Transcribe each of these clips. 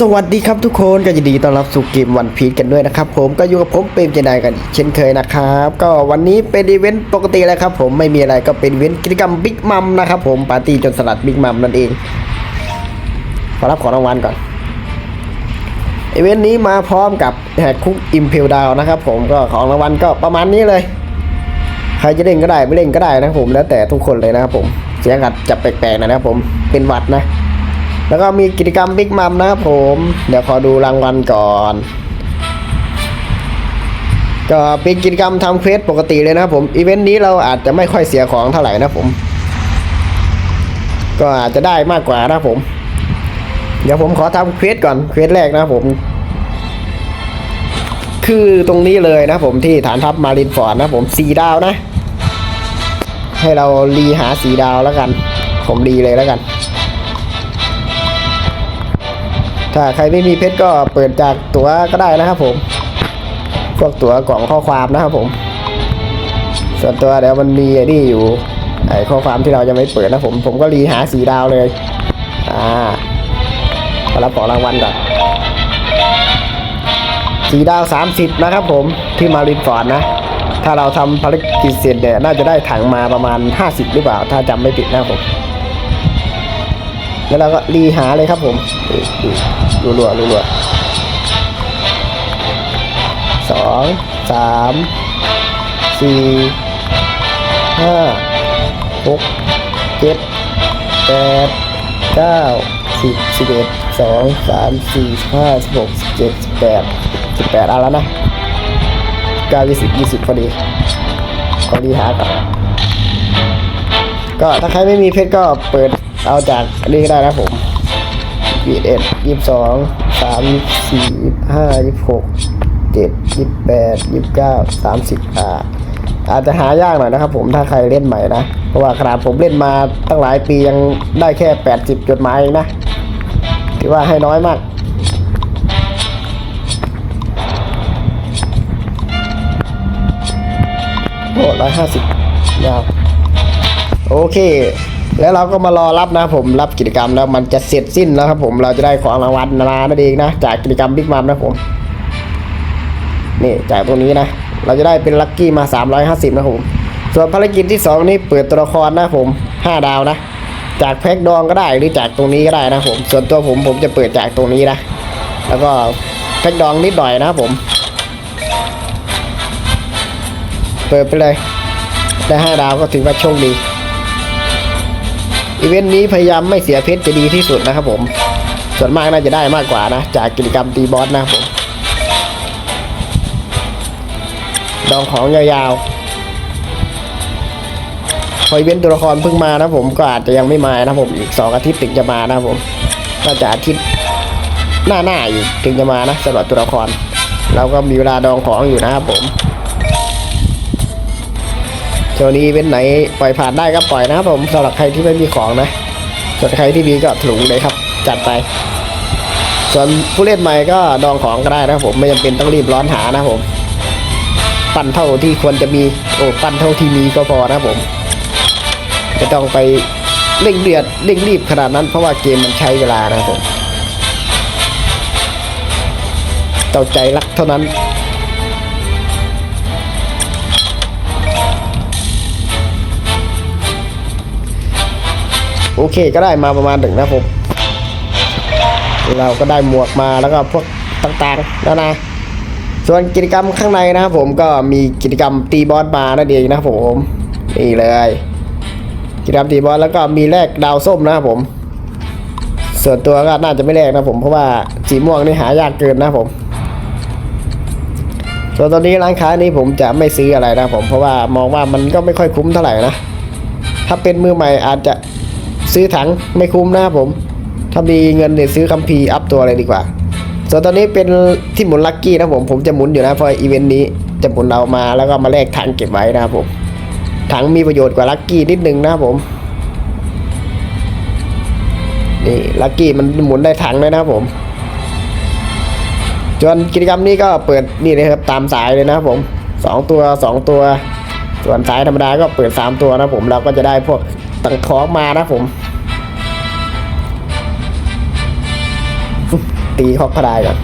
สวัสดีครับทุกคนก็ยินดีต้อนรับสู่เกมวันพีชกันด้วยนะครับผมก็อยู่กับผมเปรมเจนายกันเช่นเคยนะครับ ก็วันนี้เป็นอีเวนต์ปกติแล้วครับผมไม่มีอะไรก็เป็นเวนต์กิจกรรมบิ๊กมัมนะครับผมปาร์ตี้จนสลัดบิ๊กมัมนั่นเองขอรับของรางวัลก่อนอีเวนต์นี้มาพร้อมกับแฮกคุกอิมเพลดาวนะครับผมก็ของรางวัลก็ประมาณนี้เลย ใครจะเล่นก็ได้ไม่เล่นก็ได้นะผมแล้วแต่ทุกคนเลยนะครับผมเสียงอัดจะแปลกๆนะครับผมเป็นวัดนะ แล้วก็มีกิจกรรมบิ๊กมัมนะครับผม เดี๋ยวขอดูรางวัลก่อน ก็เป็นกิจกรรมทำเควสปกติเลยนะครับผม อีเวนต์นี้เราอาจจะไม่ค่อยเสียของเท่าไหร่นะผม ก็อาจจะได้มากกว่านะผม เดี๋ยวผมขอทำเควสก่อนเควสแรกนะผม คือตรงนี้เลยนะผมที่ฐานทัพมารินฟอร์ดนะผมสีดาวนะ ให้เรารีหาสีดาวแล้วกัน ผมรีเลยแล้วกัน ถ้าใครไม่มีเพชรก็เปิดจากตั๋วก็ได้นะครับผม พวกตั๋วกล่องข้อความนะครับผม ส่วนตัวเดี๋ยวมันมีไอ้นี่อยู่ ไอ้ข้อความที่เรายังไม่เปิดนะผม ผมก็รีหาสีดาวเลย อ่ารับของรางวัลก่อนสีดาว 30 นะครับผมที่มารินฟอร์ดนะ ถ้าเราทำภารกิจเสร็จเนี่ยน่าจะได้ถังมาประมาณ 50 หรือเปล่า ถ้าจำไม่ผิดนะครับผม แล้วเราก็รีหาเลยครับผมดูรัวๆรัวๆสองสามสี่ห้าหกเจ็ดแปดเก้าสิบสิบเอ็ดสองสามสี่ห้าสิบหกสิบเจ็ดสิบแปดสิบแปดเอาแล้วนะเก้ายี่สิบยี่สิบพอดีขอรีหาก่อนก็ถ้าใครไม่มีเพชรก็เปิด เอาจากนี้ก็ได้นะผมยี่สิบเอ็ดยี่สิบสองสามยี่สิบสี่ยี่สิบห้ายี่สิบหกเจ็ดยี่สิบแปดยี่สิบเก้าสามสิบอ่าอาจจะหายากหน่อยนะครับผมถ้าใครเล่นใหม่นะ เพราะว่าขนาดผมเล่นมาตั้งหลายปียังได้แค่แปดสิบจดหมายเองนะถือว่าให้น้อยมากโอ้ร้อยห้าสิบยาวโอเค แล้วเราก็มารอรับนะผมรับกิจกรรมแล้วมันจะเสร็จสิ้นแล้วครับผมเราจะได้ของรางวัลนานานั่นเองนะจากกิจกรรมบิ๊กมัมนะผมนี่จากตรงนี้นะ เราจะได้เป็นลัคกี้มา 350 นะผม ส่วนภารกิจที่ 2 นี่เปิดตัวละครนะผม 5 ดาวนะ จากแพ็กดองก็ได้หรือจากตรงนี้ก็ได้นะผม ส่วนตัวผมผมจะเปิดจากตรงนี้นะ แล้วก็แพ็กดองนิดหน่อยนะผม เปิดไปเลย ได้ 5 ดาวก็ถือว่าโชคดี อีเวนต์นี้พยายามไม่เสียเพชรจะดีที่สุดนะครับผม ส่วนมากน่าจะได้มากกว่านะ จากกิจกรรมตีบอสนะครับผมดองของยาวๆ พออีเวนต์ตัวละครเพิ่งมานะผมก็อาจจะยังไม่มานะผมอีกสองอาทิตย์ถึงจะมานะผมน่าจะอาทิตย์หน้าหน้าๆอยู่ถึงจะมานะสำหรับตัวละคร เราก็มีเวลาดองของอยู่นะครับผม ช่วนี้เป็นไหนปล่อยผ่านได้ก็ปล่อยนะครับผมสำหรับใครที่ไม่มีของนะส่วนใครที่มีก็ถลุงเลยครับ จัดไป ส่วนผู้เล่นใหม่ก็ดองของก็ได้นะครับผมไม่จำเป็นต้องรีบร้อนหานะครับผมปั้นเท่าที่ควรจะมีโอ้ปั้นเท่าที่มีก็พอนะครับผมไม่ต้องไปเร่งเดือดเร่งรีบขนาดนั้นเพราะว่าเกมมันใช้เวลานะครับผมเจ้าใจรักเท่านั้น โอเคก็ได้มาประมาณหนึ่งนะผมเราก็ได้หมวกมาแล้วก็พวกต่างๆแล้วนะ ส่วนกิจกรรมข้างในนะครับผมก็มีกิจกรรมตีบอสมานั่นเองนะครับผมนี่เลย กิจกรรมตีบอสแล้วก็มีแลกดาวส้มนะครับผม ส่วนตัวก็น่าจะไม่แลกนะผมเพราะว่าสีม่วงนี่หายากเกินนะผม ส่วนตอนนี้ร้านค้านี้ผมจะไม่ซื้ออะไรนะผมเพราะว่ามองว่ามันก็ไม่ค่อยคุ้มเท่าไหร่นะถ้าเป็นมือใหม่อาจจะ ซื้อถังไม่คุ้มนะครับผม ถ้ามีเงินเนี่ยซื้อคัมภีร์อัพตัวเลยดีกว่า ส่วนตอนนี้เป็นที่หมุนลัคกี้นะผม ผมจะหมุนอยู่นะเพราะอีเวนต์นี้จะหมุนเอามาแล้วก็มาแลกถังเก็บไว้นะครับผม ถังมีประโยชน์กว่าลัคกี้นิดนึงนะครับผม นี่ลัคกี้มันหมุนได้ถังเลยนะครับผมส่วนกิจกรรมนี้ก็เปิดนี่เลยครับตามสายเลยนะครับผมสองตัวสองตัว ส่วนสายธรรมดาก็เปิดสามตัวนะผมเราก็จะได้พวก ตังของมานะผมตีคอกพระดายก่อน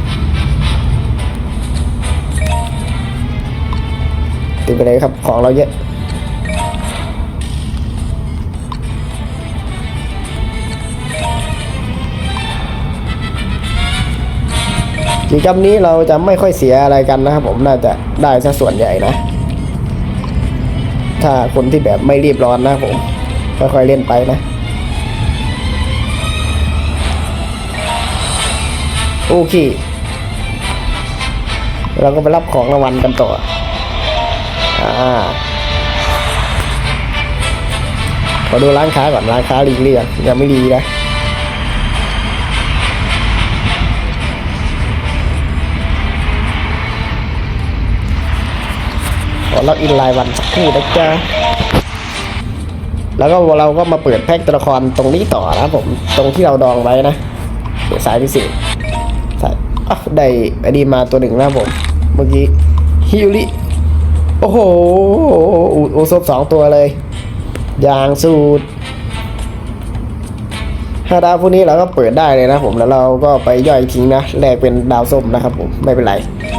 ตีไปเลยครับของเราเยอะกิจกรรมนี้เราจะไม่ค่อยเสียอะไรกันนะครับผมน่าจะได้ซะส่วนใหญ่นะ ถ้าคนที่แบบไม่รีบร้อนนะครับผม ค่อยๆเล่นไปนะ โอเค เราก็ไปรับของรางวัลกันต่อ อ่าขอดูร้านค้าก่อน ร้านค้ารีเรียงยังไม่ดีนะขอล็อกอินรายวันสักครู่นะจ๊ะ แล้วก็เราก็มาเปิดแพ็กตัวละครตรงนี้ต่อนะผมตรงที่เราดองไว้นะสายพิเศษสายอะได้อดีมาตัวหนึ่งนะผม เมื่อกี้ฮิวริโอ้โหอูโอซบสองตัวเลยอย่างสูตรห้าดาวพวกนี้เราก็เปิดได้เลยนะผมแล้วเราก็ไปย่อยทิ้งนะแลกเป็นดาวส้มนะครับผมไม่เป็นไร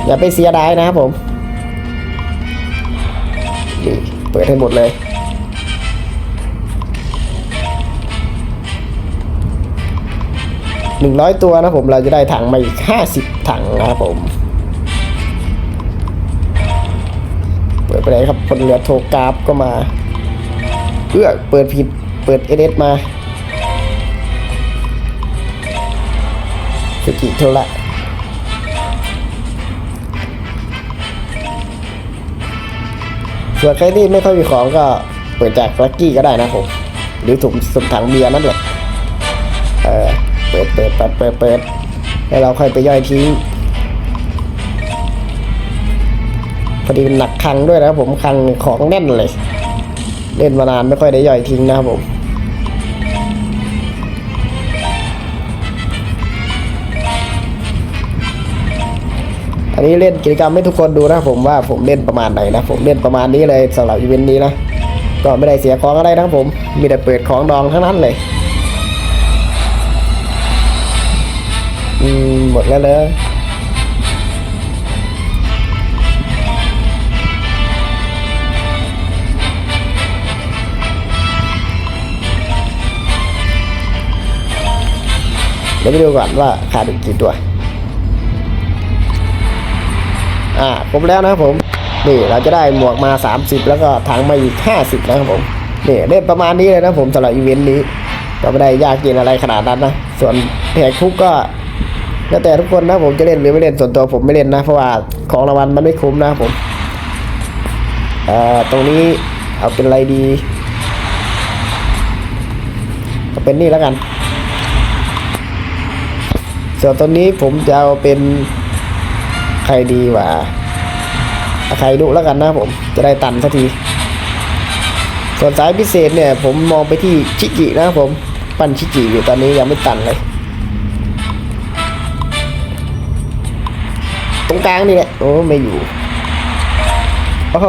อย่าไปเสียดายนะครับผมเปิดให้หมดเลย หนึ่งร้อยตัวนะผมเราจะได้ถังมาอีกห้าสิบถังนะครับผม เปิดไปไหนครับคนเหลือโทรกราฟก็มาเอื้อเปิดผิดเปิดเอเมาสกิโทระส่วนใครที่ไม่ค่อยมีของก็เปิดจากลักกี้ก็ได้นะผม หรือถุงสุ่มถังเบียร์นั่นแหละเออ ปิดเปิดเปิดเปิดเปิดแล้วเราค่อยไปย่อยทิ้งพอดีมันหนักคังด้วยนะครับผมคังของแน่นเลย เล่นมานานไม่ค่อยได้ย่อยทิ้งนะครับผมอันนี้เล่นกิจกรรมให้ทุกคนดูนะผมว่าผมเล่นประมาณไหนนะผมเล่นประมาณนี้เลยสำหรับอีเวนต์นี้นะก็ไม่ได้เสียของอะไรนะผม มีแต่เปิดของดองทั้งนั้นเลย อืม หมดแล้วเลยเดี๋ยวไปดูก่อนว่าขาดอีกกี่ตัว อ่าครบแล้วนะครับผม นี่เราจะได้หมวกมา 30 แล้วก็ถังมาอีก 50 นะครับผม นี่เล่นประมาณนี้เลยนะผมสำหรับอีเวนต์นี้ก็ไม่ได้ยากเย็นอะไรขนาดนั้นนะ ส่วนแหกคุกก็ แล้วแต่ทุกคนนะผมจะเล่นหรือไม่เล่นส่วนตัวผมไม่เล่นนะ เพราะว่าของรางวัลมันไม่คุ้มนะผมเอ่อตรงนี้เอาเป็นอะไรดีเอาเป็นนี่แล้วกัน ส่วนตัวนี้ผมจะเอาเป็นใครดีวะเอาใครดุแล้วกันนะผมจะได้ตันสักทีส่วนสายพิเศษเนี่ย ผมมองไปที่ชิกินะผม ปั้นชิกิอยู่ตอนนี้ยังไม่ตันเลย ตรงกลางนี่แหละ โอ้ไม่อยู่ โอ้โห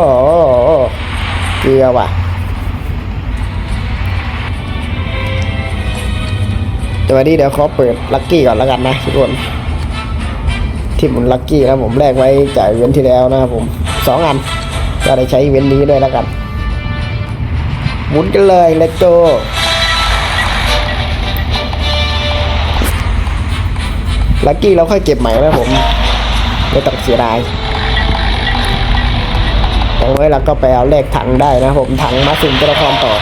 เกลือว่ะแต่วันนี้เดี๋ยวขอเปิดลัคกี้ก่อนแล้วกันนะทุกคน ที่ผมลัคกี้นะผมแลกไว้จ่ายเว้นที่แล้วนะครับผมสองอัน ก็ได้ใช้เว้นนี้ด้วยแล้วกัน หมุนกันเลยเลโจลัคกี้เราค่อยเก็บใหม่นะผม ไม่ต้องเสียดายอย่างนี้เราก็ไปเอาเลขถังได้นะผมถังมาสุ่มตัวละครต่อ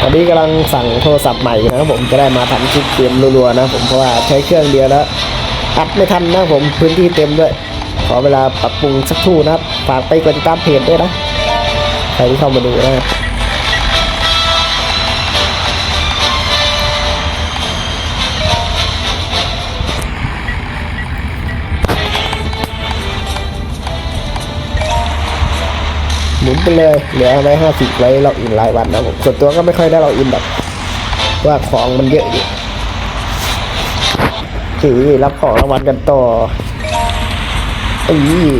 ตอนนี้กำลังสั่งโทรศัพท์ใหม่นะครับผมจะได้มาทำคลิปเตรียมรัวๆนะผมเพราะว่าใช้เครื่องเดียวแล้วอัดไม่ทันนะผมพื้นที่เต็มด้วย ขอเวลาปรับปรุงสักครู่นะครับ ฝากไปกดติดตามเพจด้วยนะ ใครที่เข้ามาดูนะครับหมุนไปเลยเหลือไว้ห้าสิบไว้เราอินรายวันนะผมส่วนตัวก็ไม่ค่อยได้เราอินแบบว่าของมันเยอะอยู่เครับของรางวัลกันต่อ อี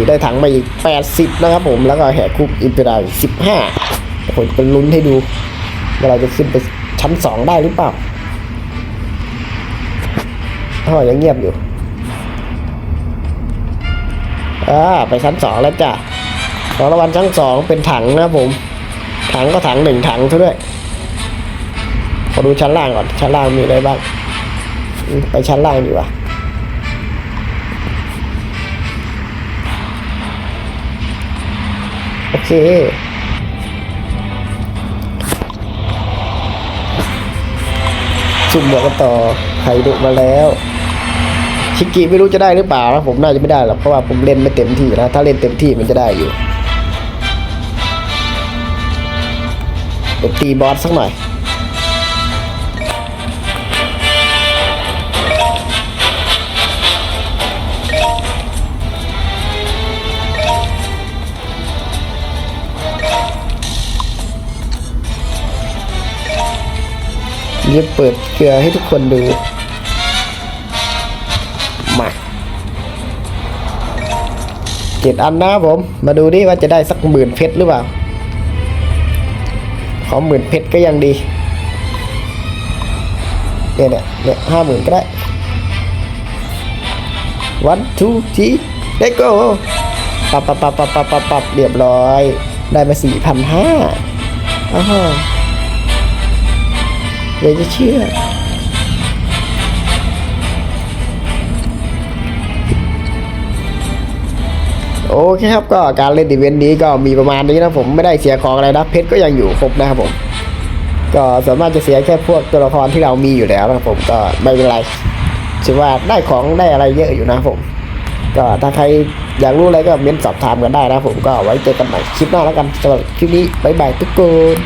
ได้ถังมาอีก 80 นะครับผม แล้วก็แหกคุกอินเปราอีก15ผมเป็นลุ้นให้ดูว่าเราจะขึ้นไปชั้น 2 ได้หรือเปล่าอ๋อยังเงียบอยู่อ่าไปชั้น 2 แล้วจ้ะของรางวัลชั้น 2 เป็นถังนะผม ถังก็ถังหนึ่งถังเท่าด้วยขอดูชั้นล่างก่อน ชั้นล่างมีอะไรบ้าง ไปชั้นล่างดีกว่า โอเคสุ่มหมวกกันต่อไข่ดุมาแล้ว ชิกิไม่รู้จะได้หรือเปล่านะผมน่าจะไม่ได้หรอกเพราะว่าผมเล่นไม่เต็มที่นะ ถ้าเล่นเต็มที่มันจะได้อยู่ตีบอสสักหน่อย จะเปิดเกลือให้ทุกคนดูมาเจ็ดอันนะผม มาดูดิว่าจะได้สักหมื่นเพชรหรือเปล่า ขอหมื่นเพชรก็ยังดีเนี่ยเนี่ยเนี่ยห้าหมื่นก็ได้วันทูทีได้ก็ปับปับปับปับปับปับปับเรียบร้อย ได้มาสี่พันห้าอ้าว อยาจะเชื่อ โอเคครับก็การเล่นอีเวนต์นี้ก็มีประมาณนี้นะผมไม่ได้เสียของอะไรนะเพชรก็ยังอยู่ครบนะครับผม ก็ส่วนมากจะเสียแค่พวกตัวละครที่เรามีอยู่แล้วนะครับผมก็ไม่เป็นไรถือว่าได้ของได้อะไรเยอะอยู่นะครับผม ก็ถ้าใครอยากรู้อะไรก็เม้นสอบถามกันได้นะครับผมก็ไว้เจอกันใหม่คลิปหน้าแล้วกันสำหรับคลิปนี้บ๊ายบายทุกคน